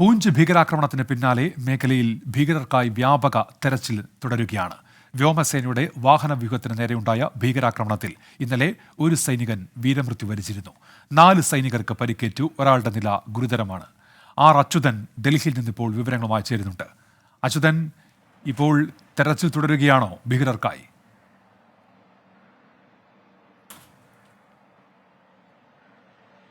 പൂഞ്ച് ഭീകരാക്രമണത്തിന് പിന്നാലെ മേഖലയിൽ ഭീകരർക്കായി വ്യാപക തെരച്ചിൽ തുടരുകയാണ്. വ്യോമസേനയുടെ വാഹന വ്യൂഹത്തിന് നേരെയുണ്ടായ ഭീകരാക്രമണത്തിൽ ഇന്നലെ ഒരു സൈനികൻ വീരമൃത്യു വരിച്ചിരുന്നു. നാല് സൈനികർക്ക് പരിക്കേറ്റു ഒരാളുടെ നില ഗുരുതരമാണ്. ആർ അച്യുതൻ ഡൽഹിയിൽ നിന്നിപ്പോൾ വിവരങ്ങളുമായി ചേരുന്നുണ്ട്. അച്യുതൻ ഇപ്പോൾ തെരച്ചിൽ തുടരുകയാണോ ഭീകരർക്കായി?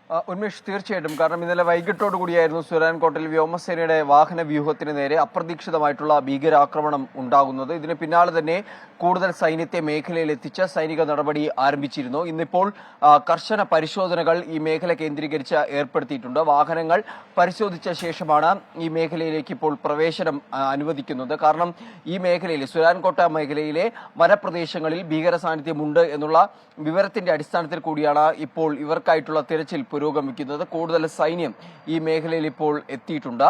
ഉന്മേഷ് തീർച്ചയായിട്ടും. കാരണം ഇന്നലെ വൈകിട്ടോടു കൂടിയായിരുന്നു സുരാൻകോട്ടിൽ വ്യോമസേനയുടെ വാഹന വ്യൂഹത്തിന് നേരെ അപ്രതീക്ഷിതമായിട്ടുള്ള ഭീകരാക്രമണം ഉണ്ടാകുന്നത്. ഇതിന് പിന്നാലെ തന്നെ കൂടുതൽ സൈന്യത്തെ മേഖലയിൽ എത്തിച്ച സൈനിക നടപടി ആരംഭിച്ചിരുന്നു. ഇന്നിപ്പോൾ കർശന പരിശോധനകൾ ഈ മേഖല കേന്ദ്രീകരിച്ച് ഏർപ്പെടുത്തിയിട്ടുണ്ട്. വാഹനങ്ങൾ പരിശോധിച്ച ശേഷമാണ് ഈ മേഖലയിലേക്ക് ഇപ്പോൾ പ്രവേശനം അനുവദിക്കുന്നത്. കാരണം ഈ മേഖലയിൽ സുരാൻകോട്ട മേഖലയിലെ വനപ്രദേശങ്ങളിൽ ഭീകര സാന്നിധ്യമുണ്ട് എന്നുള്ള വിവരത്തിന്റെ അടിസ്ഥാനത്തിൽ കൂടിയാണ് ഇപ്പോൾ ഇവർക്കായിട്ടുള്ള തിരച്ചിൽ പുരോഗമിക്കുന്നത്. കൂടുതൽ സൈന്യം ഈ മേഖലയിൽ ഇപ്പോൾ എത്തിയിട്ടുണ്ട്.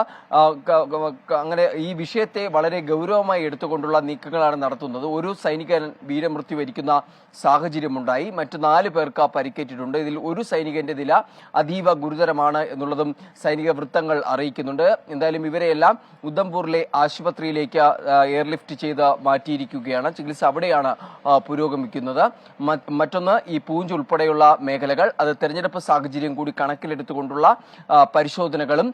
അങ്ങനെ ഈ വിഷയത്തെ വളരെ ഗൗരവമായി എടുത്തുകൊണ്ടുള്ള നീക്കങ്ങളാണ് നടത്തുന്നത്. ഒരു സൈനികൻ വീരമൃത്യു വരിക്കുന്ന സാഹചര്യമുണ്ടായി. മറ്റു നാല് പേർക്ക് പരിക്കേറ്റിട്ടുണ്ട്. ഇതിൽ ഒരു സൈനികന്റെ നില അതീവ ഗുരുതരമാണ് എന്നുള്ളതും സൈനിക വൃത്തങ്ങൾ അറിയിക്കുന്നുണ്ട്. എന്തായാലും ഇവരെയെല്ലാം ഉദ്ധംപൂറിലെ ആശുപത്രിയിലേക്ക് എയർലിഫ്റ്റ് ചെയ്ത് മാറ്റിയിരിക്കുകയാണ്. ചികിത്സ അവിടെയാണ് പുരോഗമിക്കുന്നത്. മറ്റൊന്ന് ഈ പൂഞ്ച് ഉൾപ്പെടെയുള്ള മേഖലകൾ. അത് തെരഞ്ഞെടുപ്പ് സാഹചര്യം കൂടി കണക്കിലെടുത്തുകൊണ്ടുള്ള പരിശോധനകളും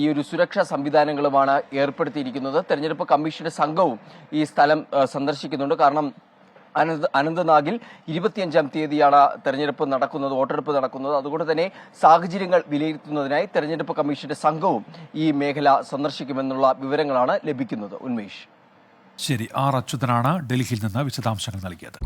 ഈ ഒരു സുരക്ഷാ സംവിധാനങ്ങളുമാണ് ഏർപ്പെടുത്തിയിരിക്കുന്നത്. തെരഞ്ഞെടുപ്പ് കമ്മീഷന്റെ സംഘവും ഈ സ്ഥലം സന്ദർശിക്കുന്നുണ്ട്. കാരണം അനന്ത് അനന്തനാഗിൽ ഇരുപത്തിയഞ്ചാം തീയതിയാണ് തെരഞ്ഞെടുപ്പ് നടക്കുന്നത് വോട്ടെടുപ്പ് നടക്കുന്നത്. അതുകൊണ്ട് തന്നെ സാഹചര്യങ്ങൾ വിലയിരുത്തുന്നതിനായി തെരഞ്ഞെടുപ്പ് കമ്മീഷന്റെ സംഘവും ഈ മേഖല സന്ദർശിക്കുമെന്നുള്ള വിവരങ്ങളാണ് ലഭിക്കുന്നത്. ഉന്മേഷ്. ശരി ആർ അച്യുതനാണ് ഡൽഹിയിൽ നിന്ന് വിശദാംശങ്ങൾ നൽകിയത്.